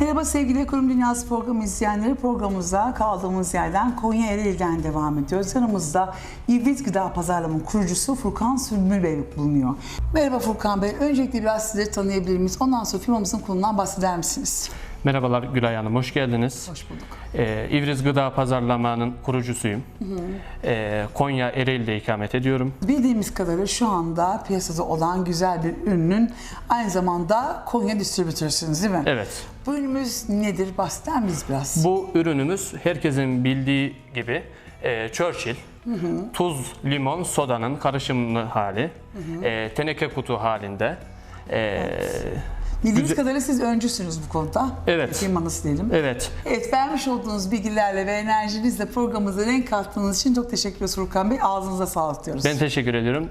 Merhaba sevgili Ekonomi Dünyası programı izleyenleri. Programımıza kaldığımız yerden Konya Ereğli'den devam ediyoruz. Yanımızda İvrit Gıda Pazarlama kurucusu Furkan Sülmül Bey bulunuyor. Merhaba Furkan Bey. Öncelikle biraz sizleri tanıyabilir miyiz? Ondan sonra firmamızın konundan bahseder misiniz? Merhabalar Gülay Hanım, hoş geldiniz. Hoş bulduk. Ee, İvriz Gıda Pazarlama'nın kurucusuyum. Ee, Konya Ereğli'de ikamet ediyorum. Bildiğimiz kadarıyla şu anda piyasada olan güzel bir ürünün aynı zamanda Konya distribütörüsünüz değil mi? Evet, Bu ürünümüz nedir? Bahseder miyiz biraz? bu ürünümüz herkesin bildiği gibi e, Churchill, tuz, limon, sodanın karışımlı hali, e, teneke kutu halinde. E, Bildiğimiz güzel- kadarıyla siz öncüsünüz bu konuda. Evet. Firmanız diyelim. evet, Evet, vermiş olduğunuz bilgilerle ve enerjinizle programımıza renk kattığınız için çok teşekkür ederiz Furkan Bey. Ağzınıza sağlık diyoruz. ben teşekkür ediyorum.